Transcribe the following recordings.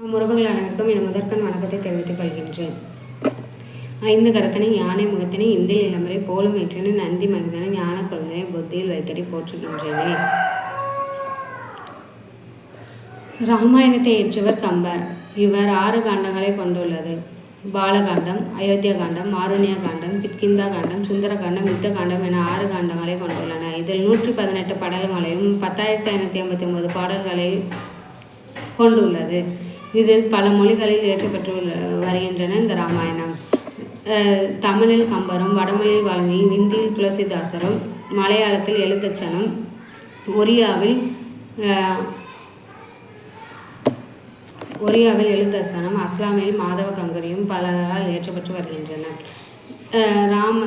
நம் உறவுகள் அனைவருக்கும் என் முதற்கண் வணக்கத்தை தெரிவித்துக் கொள்கின்றேன். ஐந்து கரத்தனை யானை முகத்தினை இந்தில் இளம்பரை போலும் ஏற்றனை நந்தி மகிதனை ஞான குழந்தையை புத்தியில் வைத்தடி போற்றுகின்றேனே. ராமாயணத்தை ஏற்றவர் கம்பர். இவர் ஆறு காண்டங்களை கொண்டுள்ளது. பாலகாண்டம் அயோத்தியா காண்டம் மாருண்ய காண்டம் கிட்கிந்தா காண்டம் சுந்தர காண்டம் யுத்த காண்டம் என ஆறு காண்டங்களை கொண்டுள்ளன. இதில் நூற்றி பதினெட்டு பாடல்களையும் பத்தாயிரத்தி ஐநூற்றி ஐம்பத்தி ஒன்பது பாடல்களை கொண்டுள்ளது. இதில் பல மொழிகளில் ஏற்றப்பட்டு வருகின்றன இந்த ராமாயணம். தமிழில் கம்பரும் வடமொழியில் வால்மீகி இந்தியில் துளசிதாசரும் மலையாளத்தில் எழுத்தச்சனும் ஒரியாவில் ஒரியாவில் எழுத்தசனம் அஸ்லாமியில் மாதவ கங்கரியும் பலரால் ஏற்றப்பட்டு வருகின்றன ராம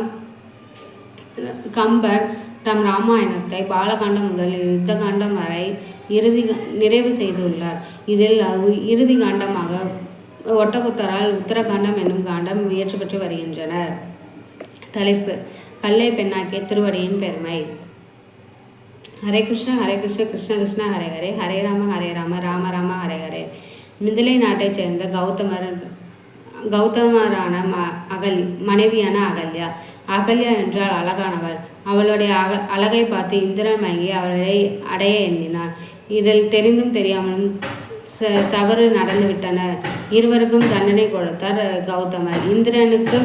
கம்பர் தம் ராமாயணத்தை பாலகாண்டம் முதல் யுத்த காண்டம் வரை இறுதி நிறைவு செய்துள்ளார். இதில் இறுதி காண்டமாக ஒட்டகுத்தரால் உத்தரகாண்டம் என்னும் காண்டம் இயற்றப்பட்டு வருகின்றனர். தலைப்பு கல்லை பெண்ணாக்கிய திருவடியின் பெருமை. ஹரே கிருஷ்ண ஹரே கிருஷ்ண கிருஷ்ண கிருஷ்ண ஹரே ஹரே. ஹரே ராம ஹரே ராம ராம ராம ஹரே ஹரே. மிதிலை நாட்டைச் சேர்ந்த கௌதமர் கௌதமரான ம அகல் மனைவியான அகல்யா. அகல்யா என்றால் அழகானவள். அவளுடைய அக அழகை பார்த்து இந்திரன் மயங்கி அவளை அடைய எண்ணினான். இதில் தெரிந்தும் தெரியாமலும் ச தவறு நடந்துவிட்டன இருவருக்கும் தண்டனை கொடுத்தார் கௌதமர். இந்திரனுக்கு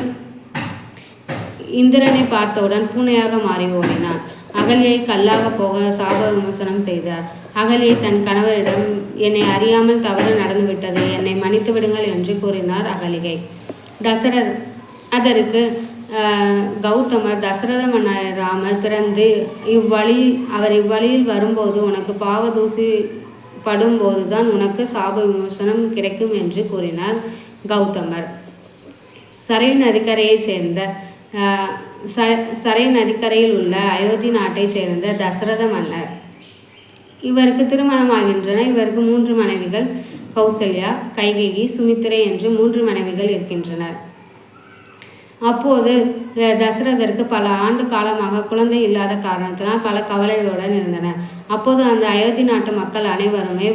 இந்திரனை பார்த்தவுடன் பூனையாக மாறி ஓடினான். அகலியை கல்லாக போக சாப விமர்சனம் செய்தார். அகலியை தன் கணவரிடம் என்னை அறியாமல் தவறு நடந்துவிட்டது என்னை மன்னித்து விடுங்கள் என்று கூறினார் அகலிகை. தசரத் அதற்கு கௌதமர் தசரத மன்னர் ராமர் பிறந்து இவ்வழியில் அவர் இவ்வழியில் வரும்போது உனக்கு பாவதூசி படும்போது தான் உனக்கு சாப விமோசனம் கிடைக்கும் என்று கூறினார் கௌதமர். சரை நதிக்கரையைச் சேர்ந்த ச சரை நதிக்கரையில் உள்ள அயோத்தி நாட்டைச் சேர்ந்த தசரத மன்னர். இவருக்கு திருமணமாகின்றன. இவருக்கு மூன்று மனைவிகள் கௌசல்யா கைகேகி சுமித்திரை என்று மூன்று மனைவிகள் இருக்கின்றனர். அப்போது தசரதருக்கு பல ஆண்டு காலமாக குழந்தை இல்லாத காரணத்தினால் பல கவலைகளுடன் இருந்தனர் அப்போது அந்த அயோத்தி நாட்டு மக்கள் அனைவருமே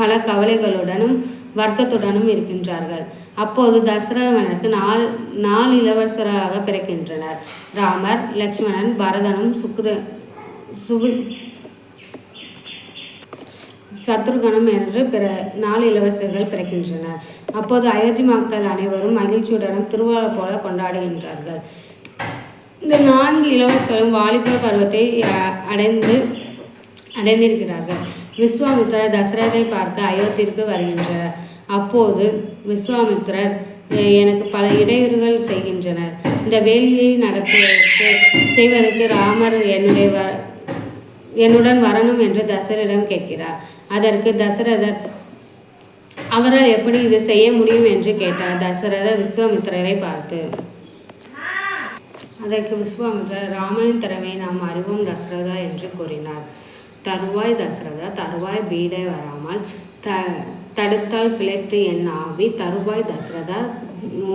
பல கவலைகளுடனும் வருத்தத்துடனும் இருக்கின்றார்கள். அப்போது தசரதவனருக்கு நாள் நாலு இளவரசராக பிறக்கின்றனர். ராமர் லக்ஷ்மணன் பரதனும் சுக்ர சுபு சத்ருகணம் என்று பிற நாலு இளவரசர்கள் பிறக்கின்றனர். அப்போது அயோத்தி மக்கள் அனைவரும் மகிழ்ச்சியுடனும் திருவிழா போல கொண்டாடுகின்றார்கள். இந்த நான்கு இளவரசரும் வாலிப பருவத்தை அடைந்து அடைந்திருக்கிறார்கள். விஸ்வாமித்திரர் தசரதை பார்க்க அயோத்திற்கு வருகின்றனர். அப்போது விஸ்வாமித்திரர் எனக்கு பல இடையூறுகள் செய்கின்றனர். இந்த வேள்வியை நடத்துவதற்கு செய்வதற்கு ராமர் என்னுடைய வ என்னுடன் வரணும் என்று தசரிடம் கேட்கிறார். அதற்கு தசரதர் அவரால் எப்படி இது செய்ய முடியும்? என்று கேட்டார். தசரதர் விஸ்வாமித்திரரை பார்த்து அதற்கு விஸ்வாமித்திரர் ராமனின் திறமை நாம் அறிவோம் தசரதா என்று கூறினார். தருவாய் தசரதா தருவாய் பீடை வராமல் த தடுத்தால் பிழைத்து என் ஆவி. தருவாய் தசரதா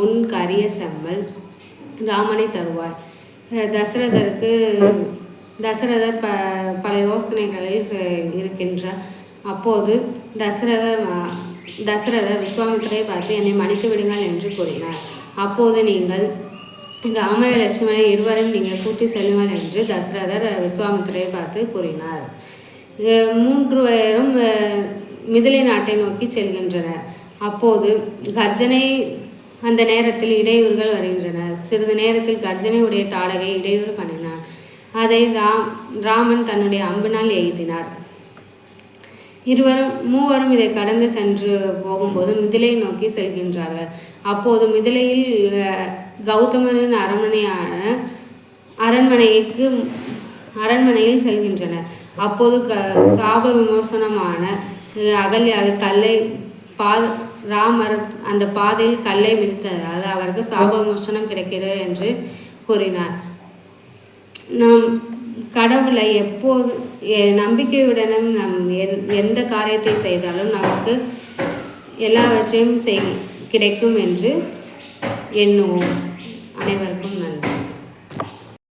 உன் கரிய செம்மல் ராமனை தருவாய். தசரதருக்கு தசரதர் ப பல யோசனைகளில் இருக்கின்றார். அப்போது தசரத தசரதர் விஸ்வாமித்திரை பார்த்து என்னை மன்னித்து விடுங்கள் என்று கூறினார். அப்போது நீங்கள் இந்த லட்சுமண இருவரும் நீங்கள் கூட்டி செல்லுங்கள் என்று தசரதர் விஸ்வாமித்திரை பார்த்து கூறினார். மூன்று பேரும் மிதிலை நாட்டை நோக்கி செல்கின்றனர். அப்போது கர்ஜனை அந்த நேரத்தில் இடையூறுகள் வருகின்றன. சிறிது நேரத்தில் கர்ஜனை உடைய தாடகை இடையூறு பண்ணினார். அதை ராம் ராமன் தன்னுடைய அம்பினால் எய்தினார். இருவரும் மூவரும் இதை கடந்து சென்று போகும்போது மிதிலை நோக்கி செல்கின்றார்கள். அப்போது மிதிலையில் கௌதமனின் அரண்மனையான அரண்மனைக்கு அரண்மனையில் செல்கின்றனர். அப்போது க சாப விமோசனமான அகல்யாவை கல்லை பா ராமர் அந்த பாதையில் கல்லை மிதித்ததால் அவருக்கு சாப விமோசனம் கிடைக்கிறது என்று கூறினார். நாம் கடவுளை எப்போது நம்பிக்கையுடனும் நம் எந்த காரியத்தை செய்தாலும் நமக்கு எல்லாவற்றையும் செய் கிடைக்கும் என்று எண்ணுவோம்.